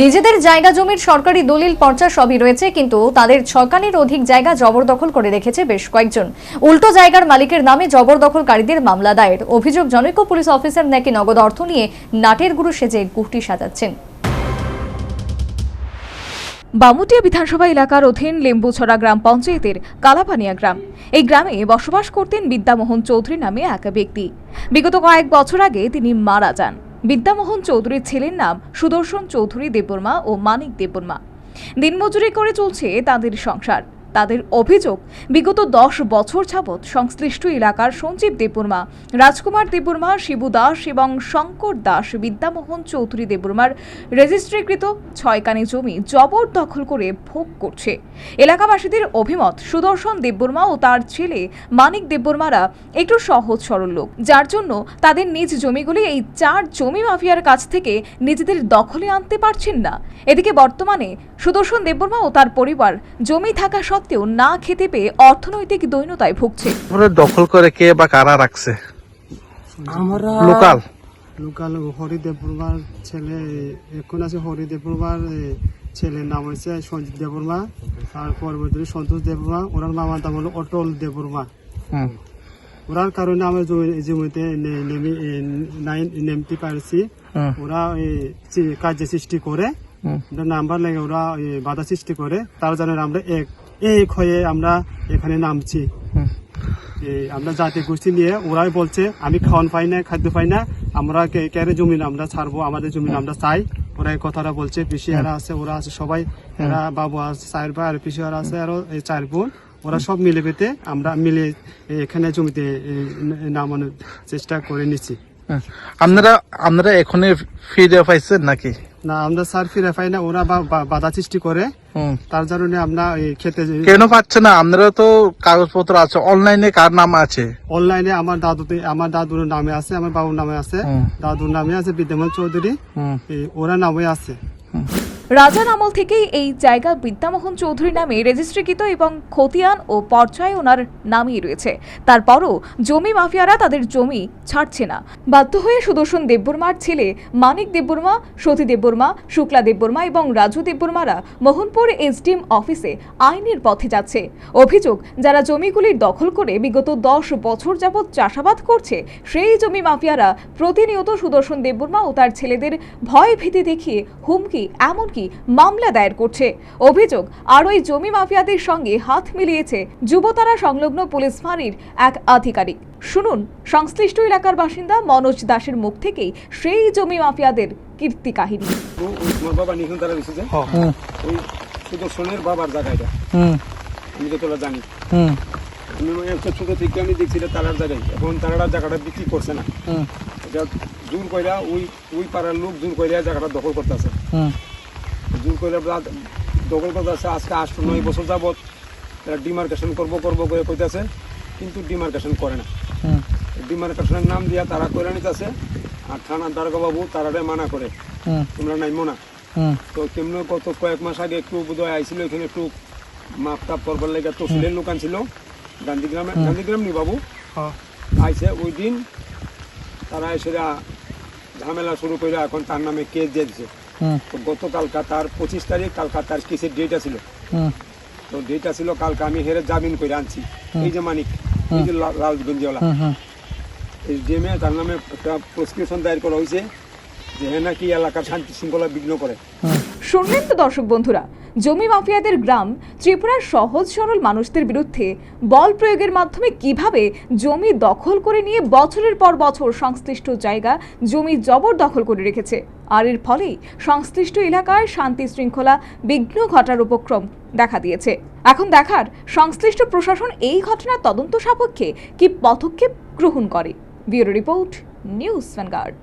নিজেদের জায়গা জমির সরকারি দলিল পর্চা সবই রয়েছে, কিন্তু তাদের ছকানির অধিক জায়গা জবরদখল করে রেখেছে বেশ কয়েকজন। উল্টো জায়গার মালিকের নামে জবরদখলকারীদের মামলা দায়ের। অভিযোগ জনৈক পুলিশ অফিসার নাকি নগদ অর্থ নিয়ে নাটের গুরু সেজে গুহটি সাজাচ্ছেন। বামুটিয়া বিধানসভা এলাকার অধীন লেম্বুছড়া গ্রাম পঞ্চায়েতের কালাপানিয়া গ্রাম। এই গ্রামে বসবাস করতেন বিদ্যামোহন চৌধুরী নামে এক ব্যক্তি। বিগত কয়েক বছর আগে তিনি মারা যান। বিদ্যামোহন চৌধুরীর ছেলের নাম সুদর্শন চৌধুরী দেববর্মা ও মানিক দেববর্মা। দিনমজুরি করে চলছে তাদের সংসার। তাদের অভিযোগ, বিগত দশ বছর যাবৎ সংশ্লিষ্ট এলাকার সঞ্জীব দেববর্মা, রাজকুমার দেববর্মা, শিবু দাস এবং শঙ্কর দাস বিদ্যামোহন চৌধুরী দেববর্মার রেজিস্ট্রিকৃত ছয়কানি জমি জবরদখল করে ভোগ করছে। এলাকাবাসীদের অভিমত, সুদর্শন দেববর্মা ও তার ছেলে মানিক দেববর্মারা একটু সহজ সরল লোক, যার জন্য তাদের নিজ জমিগুলি এই চার জমি মাফিয়ার কাছ থেকে নিজেদের দখলে আনতে পারছেন না। এদিকে বর্তমানে সুদর্শন দেববর্মা ও তার পরিবার জমি থাকা সত্ত্বেও না খেতে পেয়ে অর্থনৈতিক দৈন্যতায় ভুগছে। ওরা দখল করে কে বা কারা রাখছে? আমরা লোকাল। লোকাল হরিদেব বর্মার ছেলে এখন আছে হরিদেব বর্মার এ, ছেলের নাম হচ্ছে সঞ্জিত দেববর্মা আর পরবর্তী সন্তোষ দেববর্মা ওনার মামার নাম হলো অটল দেববর্মা। হুম, ওরার কারণে আমরা জমি- জমিতে নেমতে পারছি। ওরা কার্য সৃষ্টি করে হুম, নাম্বার লেগে ওরা বাধা সৃষ্টি করে তার জন্য আমরা এক এক হয়ে আমরা এখানে নামছি। এই আমরা জাতি গোষ্ঠী নিয়ে ওরাই বলছে আমি খাওয়ান পাই না খাদ্য পাই না আমরা কে- কেরে জমি আমরা ছাড়বো আমাদের জমি আমরা চাই। ওরা এই কথাটা বলছে পিসিয়ারা আছে ওরা আছে সবাই এরা বাবু আছে চার ভাই আর পিসিয়ারা আছে আরও এই চার বোন। ওরা সব মিলে পেতে আমরা মিলে এখানে জমিতে নামানোর চেষ্টা করে নিচ্ছি। হ্যাঁ। আপনারা আপনারা এখনই ফিরে পাইছেন নাকি? না আমরা স্যার ফিরে পাই না ওরা বাধা সৃষ্টি করে। তার কারণে আমরা এই খেতে কেন পাচ্ছে না? আমরা তো কাগজপত্র আছে অনলাইনে কার নাম আছে? অনলাইনে আমার দাদু আমার দাদুর নামে আছে আমার বাবুর নামে আছে দাদুর নামে আছে বিদ্যমান চৌধুরী। ওরা নামে আছে। রাজার আমল থেকেই এই জায়গা বিদ্যামোহন চৌধুরী নামে রেজিস্ট্রিকৃত এবং খতিয়ান ও পর্যায় ওনার নামই রয়েছে। তারপরও জমি মাফিয়ারা তাদের জমি ছাড়ছে না। বাধ্য হয়ে সুদর্শন দেববর্মার ছেলে মানিক দেববর্মা, সতী দেববর্মা, শুক্লা দেববর্মা এবং রাজু দেববর্মারা মোহনপুর এসডিএম অফিসে আইনের পথে যাচ্ছে। অভিযোগ, যারা জমিগুলির দখল করে বিগত দশ বছর যাবৎ চাষাবাদ করছে, সেই জমি মাফিয়ারা প্রতিনিয়ত সুদর্শন দেববর্মা ও তার ছেলেদের ভয় ভীতি দেখিয়ে হুমকি, এমনকি মামলা দায়ের করছে। অভিযোগ আর ওই জমি মাফিয়াদের সঙ্গে হাত মিলিয়েছে যুবতারা সংলগ্ন পুলিশ ফাঁড়ির এক আধিকারিক। শুনুন সংশ্লিষ্ট এলাকার বাসিন্দা মনোজ দাসের মুখ থেকেই সেই জমি মাফিয়াদের কীর্তি কাহিনী। ও বাবা নিখন তারা দিছে ওই সুদর্শনের বাবার জায়গা আমি তো তোলা জানি। হুম, আমি একটা ছোট থেকে আমি দেখছি তারার জায়গায়। এখন তারা জায়গাটা বিক্রি করছে না। হুম, এটা জোর কইরা ওই ওই পাড়ার লোক জোর কইরা জায়গাটা দখল করতেছে। যা- দখল করতেছে আজকে আট নয় বছর যাবত এরা ডিমার্কেশন করব করব করে কইতাছে কিন্তু ডিমার্কেশন করে না। ডিমার্কেশনের নাম দিয়া তারা করে নিতেছে আর থানার দারোগা বাবু তারারে মানা করে তোমরা নাইমো না। তো কেমন কত কয়েক মাস আগে একটু বোধহয় আইছিল এখানে একটু মাপ টাপ করবার লেগে তহসিলের লোকান ছিল গান্ধীগ্রামে গান্ধীগ্রাম নি বাবু? হ্যাঁ। আইছে ওই দিন তারা এসে ঝামেলা শুরু করে এখন তার নামে কেস দিয়ে দিছে। হুম, কালকাতার তার পঁচিশ তারিখ কালকাতার কেসের ডেট আছিল? তো ডেট আছিল কালকে আমি হেরে জামিন করে আনছি। এই যে মানিক এই যে লালগঞ্জওয়ালা। এই ডিএমএ তার নামে একটা প্রসিকিউশন দায়ের করা হয়েছে যে হ্যাঁ নাকি এলাকার শান্তি শৃঙ্খলা বিঘ্ন করে। শুনলেন তো দর্শক বন্ধুরা, জমি মাফিয়াদের গ্রাম ত্রিপুরার সহজ সরল মানুষদের বিরুদ্ধে বল প্রয়োগের মাধ্যমে কীভাবে জমি দখল করে নিয়ে বছরের পর বছর সংশ্লিষ্ট জায়গা জমি জবরদখল করে রেখেছে? আর এর ফলেই সংশ্লিষ্ট এলাকায় শান্তি শৃঙ্খলা বিঘ্ন ঘটার উপক্রম দেখা দিয়েছে। এখন দেখার সংশ্লিষ্ট প্রশাসন এই ঘটনার তদন্ত সাপেক্ষে কি পদক্ষেপ গ্রহণ করে? Bureau report, news Vanguard.